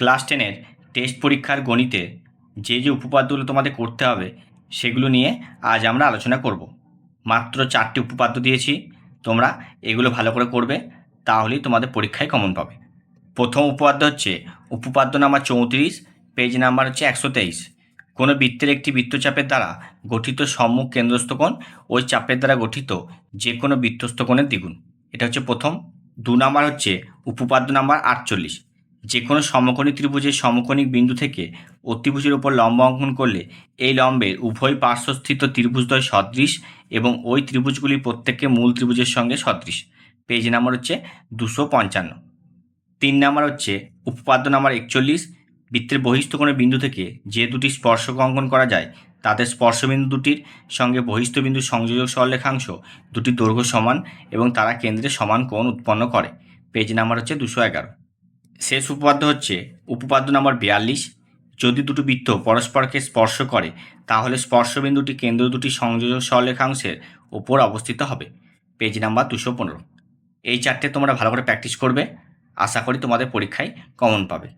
Class টেনের test পরীক্ষার গণিতে যে যে উপপাদ্যগুলো তোমাদের করতে হবে, সেগুলো নিয়ে আজ আমরা আলোচনা করব। মাত্র চারটি উপপাদ্য দিয়েছি, তোমরা এগুলো ভালো করে করবে, তাহলেই তোমাদের পরীক্ষায় কমন পাবে। প্রথম উপপাদ্য হচ্ছে উপপাদ্য নাম্বার চৌত্রিশ পেজ নাম্বার হচ্ছে একশো তেইশ। কোনো বৃত্তের একটি বৃত্তচাপের দ্বারা গঠিত সম্মুখ কেন্দ্রস্থ কোণ ওই চাপের দ্বারা গঠিত যে কোনো বৃত্তস্থকোণের দ্বিগুণ। এটা হচ্ছে প্রথম। দু নাম্বার হচ্ছে উপপাদ্য নাম্বার আটচল্লিশ। যে কোনো সমকোণী ত্রিভুজের সমকোণিক বিন্দু থেকে অতিভুজের উপর লম্ব অঙ্কন করলে এই লম্বের উভয় পার্শ্বস্থিত ত্রিভুজদ্বয় সদৃশ এবং ওই ত্রিভুজগুলি প্রত্যেককে মূল ত্রিভুজের সঙ্গে সদৃশ। পেজ নাম্বার হচ্ছে দুশো পঞ্চান্ন। তিন নাম্বার হচ্ছে উপপাদ্য নাম্বার একচল্লিশ। বৃত্তের বহিস্থ কোণের বিন্দু থেকে যে দুটি স্পর্শক অঙ্কন করা যায় তাদের স্পর্শবিন্দু দুটির সঙ্গে বহিস্থ বিন্দুর সংযোজক সরলরেখাংশ দুটি দৈর্ঘ্য সমান এবং তারা কেন্দ্রে সমান কোণ উৎপন্ন করে। পেজ নাম্বার হচ্ছে দুশো এগারো। শেষ উপপাদ্য হচ্ছে উপপাদ্য নম্বর বিয়াল্লিশ। যদি দুটো বৃত্ত পরস্পরকে স্পর্শ করে, তাহলে স্পর্শবিন্দুটি কেন্দ্র দুটি সংযোজক সরলেখাংশের ওপর অবস্থিত হবে। পেজ নাম্বার দুশো পনেরো। এই চারটে তোমরা ভালো করে প্র্যাকটিস করবে। আশা করি তোমাদের পরীক্ষায় কমন পাবে।